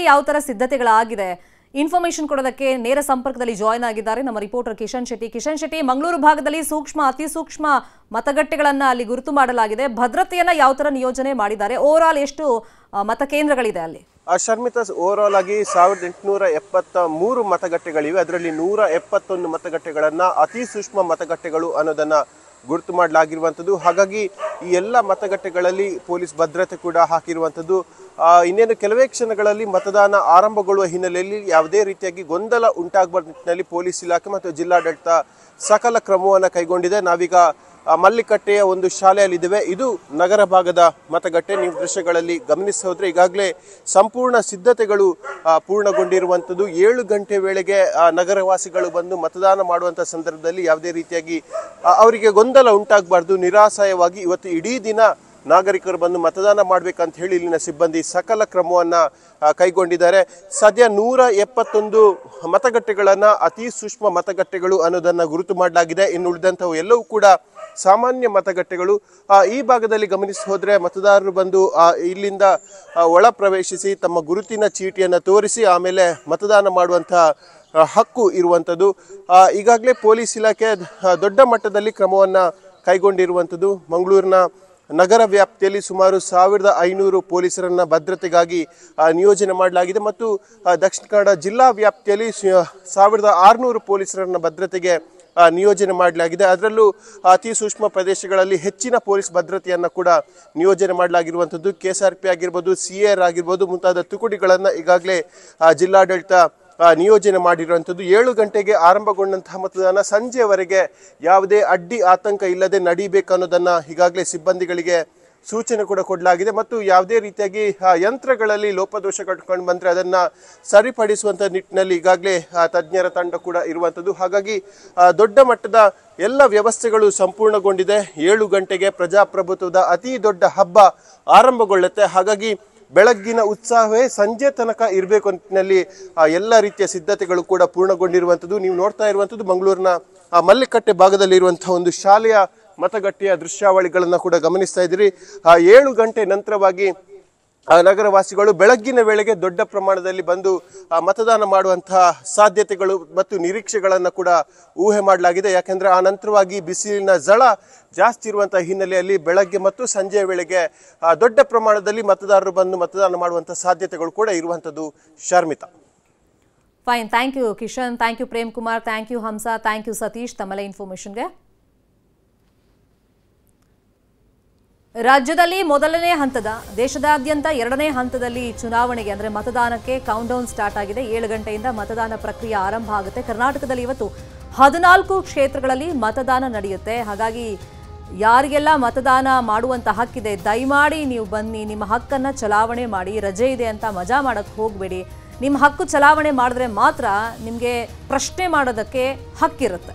ರಾಜ್ಯದಲ್ಲಿ ಯಾವ ತರ ಸಿದ್ಧತೆಗಳಾಗಿದೆ? ಇನ್ಫಾರ್ಮೇಶನ್ ಕೊಡೋದಕ್ಕೆ ನೇರ ಸಂಪರ್ಕದಲ್ಲಿ ಜಾಯ್ನ್ ಆಗಿದ್ದಾರೆ ನಮ್ಮ ರಿಪೋರ್ಟರ್ ಕಿಶನ್ ಶೆಟ್ಟಿ. ಕಿಶನ್ ಶೆಟ್ಟಿ, ಮಂಗಳೂರು ಭಾಗದಲ್ಲಿ ಸೂಕ್ಷ್ಮ, ಅತಿ ಸೂಕ್ಷ್ಮ ಮತಗಟ್ಟೆಗಳನ್ನ ಅಲ್ಲಿ ಗುರುತು ಮಾಡಲಾಗಿದೆ. ಭದ್ರತೆಯನ್ನ ಯಾವ ತರ ನಿಯೋಜನೆ ಮಾಡಿದ್ದಾರೆ? ಓವರ್ ಆಲ್ ಎಷ್ಟು ಮತ ಮತಕೇಂದ್ರಗಳಿದೆ ಅಲ್ಲಿ? ಶರ್ಮಿತ ಶರ್ಮಿತಾ ಓವರ್ ಆಲ್ ಆಗಿ ಸಾವಿರದ ಎಂಟುನೂರ ಎಪ್ಪತ್ತ ಮೂರು ಮತಗಟ್ಟೆಗಳಿವೆ. ಅದರಲ್ಲಿ ನೂರ ಎಪ್ಪತ್ತೊಂದು ಮತಗಟ್ಟೆಗಳನ್ನ ಅತಿ ಸೂಕ್ಷ್ಮ ಮತಗಟ್ಟೆಗಳು ಅನ್ನೋದನ್ನ ಗುರುತು ಮಾಡಲಾಗಿರುವಂಥದ್ದು. ಹಾಗಾಗಿ ಈ ಎಲ್ಲ ಮತಗಟ್ಟೆಗಳಲ್ಲಿ ಪೊಲೀಸ್ ಭದ್ರತೆ ಕೂಡ ಹಾಕಿರುವಂಥದ್ದು. ಇನ್ನೇನು ಕೆಲವೇ ಕ್ಷಣಗಳಲ್ಲಿ ಮತದಾನ ಆರಂಭಗೊಳ್ಳುವ ಹಿನ್ನೆಲೆಯಲ್ಲಿ ಯಾವುದೇ ರೀತಿಯಾಗಿ ಗೊಂದಲ ಉಂಟಾಗುವ ನಿಟ್ಟಿನಲ್ಲಿ ಪೊಲೀಸ್ ಇಲಾಖೆ ಮತ್ತು ಜಿಲ್ಲಾಡಳಿತ ಸಕಲ ಕ್ರಮವನ್ನು ಕೈಗೊಂಡಿದೆ. ನಾವೀಗ ಮಲ್ಲಿಕಟ್ಟೆಯ ಒಂದು ಶಾಲೆಯಲ್ಲಿದ್ದೇವೆ. ಇದು ನಗರ ಭಾಗದ ಮತಗಟ್ಟೆ. ನೀವು ದೃಶ್ಯಗಳಲ್ಲಿ ಗಮನಿಸಿ ಈಗಾಗಲೇ ಸಂಪೂರ್ಣ ಸಿದ್ಧತೆಗಳು ಪೂರ್ಣಗೊಂಡಿರುವಂಥದ್ದು. ಏಳು ಗಂಟೆ ವೇಳೆಗೆ ನಗರವಾಸಿಗಳು ಬಂದು ಮತದಾನ ಮಾಡುವಂಥ ಸಂದರ್ಭದಲ್ಲಿ ಯಾವುದೇ ರೀತಿಯಾಗಿ ಅವರಿಗೆ ಗೊಂದಲ ಉಂಟಾಗಬಾರ್ದು. ನಿರಾಶಯವಾಗಿ ಇವತ್ತು ಇಡೀ ದಿನ ನಾಗರಿಕರು ಬಂದು ಮತದಾನ ಮಾಡಬೇಕಂತ ಹೇಳಿ ಇಲ್ಲಿನ ಸಿಬ್ಬಂದಿ ಸಕಲ ಕ್ರಮವನ್ನು ಕೈಗೊಂಡಿದ್ದಾರೆ. ಸದ್ಯ ನೂರ ಎಪ್ಪತ್ತೊಂದು ಮತಗಟ್ಟೆಗಳನ್ನು, ಅತಿ ಸೂಕ್ಷ್ಮ ಮತಗಟ್ಟೆಗಳು ಅನ್ನೋದನ್ನು ಗುರುತು ಮಾಡಲಾಗಿದೆ. ಇನ್ನು ಉಳಿದಂಥವು ಎಲ್ಲವೂ ಕೂಡ ಸಾಮಾನ್ಯ ಮತಗಟ್ಟೆಗಳು. ಈ ಭಾಗದಲ್ಲಿ ಗಮನಿಸಿ ಹೋದರೆ ಮತದಾರರು ಬಂದು ಇಲ್ಲಿಂದ ಒಳ ಪ್ರವೇಶಿಸಿ ತಮ್ಮ ಗುರುತಿನ ಚೀಟಿಯನ್ನು ತೋರಿಸಿ ಆಮೇಲೆ ಮತದಾನ ಮಾಡುವಂಥ ಹಕ್ಕು ಇರುವಂಥದ್ದು. ಈಗಾಗಲೇ ಪೊಲೀಸ್ ಇಲಾಖೆ ದೊಡ್ಡ ಮಟ್ಟದಲ್ಲಿ ಕ್ರಮವನ್ನು ಕೈಗೊಂಡಿರುವಂಥದ್ದು. ಮಂಗಳೂರಿನ ನಗರ ವ್ಯಾಪ್ತಿಯಲ್ಲಿ ಸುಮಾರು ಸಾವಿರದ ಐನೂರು ಪೊಲೀಸರನ್ನು ಭದ್ರತೆಗಾಗಿ ನಿಯೋಜನೆ ಮಾಡಲಾಗಿದೆ ಮತ್ತು ದಕ್ಷಿಣ ಕನ್ನಡ ಜಿಲ್ಲಾ ವ್ಯಾಪ್ತಿಯಲ್ಲಿ ಸಾವಿರದ ಆರುನೂರು ಪೊಲೀಸರನ್ನು ಭದ್ರತೆಗೆ ನಿಯೋಜನೆ ಮಾಡಲಾಗಿದೆ. ಅದರಲ್ಲೂ ಅತಿ ಸೂಕ್ಷ್ಮ ಪ್ರದೇಶಗಳಲ್ಲಿ ಹೆಚ್ಚಿನ ಪೊಲೀಸ್ ಭದ್ರತೆಯನ್ನು ಕೂಡ ನಿಯೋಜನೆ ಮಾಡಲಾಗಿರುವಂಥದ್ದು. ಕೆ ಎಸ್ ಆರ್ ಪಿ ಆಗಿರ್ಬೋದು, ಸಿ ಆರ್ ಆಗಿರ್ಬೋದು, ಮುಂತಾದ ತುಕುಡಿಗಳನ್ನು ಈಗಾಗಲೇ ಜಿಲ್ಲಾಡಳಿತ ನಿಯೋಜನೆ ಮಾಡಿರುವಂಥದ್ದು. ಏಳು ಗಂಟೆಗೆ ಆರಂಭಗೊಂಡಂತಹ ಮತದಾನ ಸಂಜೆವರೆಗೆ ಯಾವುದೇ ಅಡ್ಡಿ ಆತಂಕ ಇಲ್ಲದೆ ನಡೀಬೇಕು ಅನ್ನೋದನ್ನು ಈಗಾಗಲೇ ಸಿಬ್ಬಂದಿಗಳಿಗೆ ಸೂಚನೆ ಕೂಡ ಕೊಡಲಾಗಿದೆ. ಮತ್ತು ಯಾವುದೇ ರೀತಿಯಾಗಿ ಯಂತ್ರಗಳಲ್ಲಿ ಲೋಪದೋಷ ಕಟ್ಕೊಂಡು ಬಂದರೆ ಅದನ್ನು ಸರಿಪಡಿಸುವಂಥ ನಿಟ್ಟಿನಲ್ಲಿ ಈಗಾಗಲೇ ತಜ್ಞರ ತಂಡ ಕೂಡ ಇರುವಂಥದ್ದು. ಹಾಗಾಗಿ ದೊಡ್ಡ ಮಟ್ಟದ ಎಲ್ಲ ವ್ಯವಸ್ಥೆಗಳು ಸಂಪೂರ್ಣಗೊಂಡಿದೆ. ಏಳು ಗಂಟೆಗೆ ಪ್ರಜಾಪ್ರಭುತ್ವದ ಅತಿ ದೊಡ್ಡ ಹಬ್ಬ ಆರಂಭಗೊಳ್ಳುತ್ತೆ. ಹಾಗಾಗಿ ಬೆಳಗ್ಗಿನ ಉತ್ಸಾಹವೇ ಸಂಜೆ ತನಕ ಇರಬೇಕು ಅಂತಿನಲ್ಲಿ ಎಲ್ಲ ರೀತಿಯ ಸಿದ್ಧತೆಗಳು ಕೂಡ ಪೂರ್ಣಗೊಂಡಿರುವಂಥದ್ದು. ನೀವು ನೋಡ್ತಾ ಇರುವಂಥದ್ದು ಮಂಗಳೂರಿನ ಮಲ್ಲಿಕಟ್ಟೆ ಭಾಗದಲ್ಲಿ ಇರುವಂತಹ ಒಂದು ಶಾಲೆಯ ಮತಗಟ್ಟೆಯ ದೃಶ್ಯಾವಳಿಗಳನ್ನು ಕೂಡ ಗಮನಿಸ್ತಾ ಇದ್ದೀರಿ. ಆ, ಏಳು ಗಂಟೆ ನಂತರವಾಗಿ ನಗರವಾಸಿಗಳು ಬೆಳಗ್ಗಿನ ವೇಳೆಗೆ ದೊಡ್ಡ ಪ್ರಮಾಣದಲ್ಲಿ ಬಂದು ಮತದಾನ ಮಾಡುವಂತಹ ಸಾಧ್ಯತೆಗಳು ಮತ್ತು ನಿರೀಕ್ಷೆಗಳನ್ನು ಕೂಡ ಊಹೆ ಮಾಡಲಾಗಿದೆ. ಯಾಕೆಂದರೆ ಆ ನಂತರವಾಗಿ ಬಿಸಿಲಿನ ಜಳ ಜಾಸ್ತಿ ಇರುವಂತಹ ಹಿನ್ನೆಲೆಯಲ್ಲಿ ಬೆಳಗ್ಗೆ ಮತ್ತು ಸಂಜೆಯ ವೇಳೆಗೆ ದೊಡ್ಡ ಪ್ರಮಾಣದಲ್ಲಿ ಮತದಾರರು ಬಂದು ಮತದಾನ ಮಾಡುವಂತಹ ಸಾಧ್ಯತೆಗಳು ಕೂಡ ಇರುವಂಥದ್ದು Sharmitha. Fine thank you Kishan thank you Prem Kumar thank you Hamsa thank you Satish ತಮ್ಮಲ್ಲೇ ಇನ್ಫಾರ್ಮೇಶನ್ಗೆ ರಾಜ್ಯದಲ್ಲಿ ಮೊದಲನೇ ಹಂತದ, ದೇಶದಾದ್ಯಂತ ಎರಡನೇ ಹಂತದಲ್ಲಿ ಚುನಾವಣೆಗೆ, ಅಂದರೆ ಮತದಾನಕ್ಕೆ ಕೌಂಟ್ ಡೌನ್ ಸ್ಟಾರ್ಟ್ ಆಗಿದೆ. ಏಳು ಗಂಟೆಯಿಂದ ಮತದಾನ ಪ್ರಕ್ರಿಯೆ ಆರಂಭ ಆಗುತ್ತೆ. ಕರ್ನಾಟಕದಲ್ಲಿ ಇವತ್ತು ಹದಿನಾಲ್ಕು ಕ್ಷೇತ್ರಗಳಲ್ಲಿ ಮತದಾನ ನಡೆಯುತ್ತೆ. ಹಾಗಾಗಿ ಯಾರಿಗೆಲ್ಲ ಮತದಾನ ಮಾಡುವಂತ ಹಕ್ಕಿದೆ, ದಯಮಾಡಿ ನೀವು ಬನ್ನಿ. ನಿಮ್ಮ ಹಕ್ಕನ್ನು ಚಲಾವಣೆ ಮಾಡಿ. ರಜೆ ಇದೆ ಅಂತ ಮಜಾ ಮಾಡಕ್ಕೆ ಹೋಗಬೇಡಿ. ನಿಮ್ಮ ಹಕ್ಕು ಚಲಾವಣೆ ಮಾಡಿದ್ರೆ ಮಾತ್ರ ನಿಮಗೆ ಪ್ರಶ್ನೆ ಮಾಡೋದಕ್ಕೆ ಹಕ್ಕಿರುತ್ತೆ.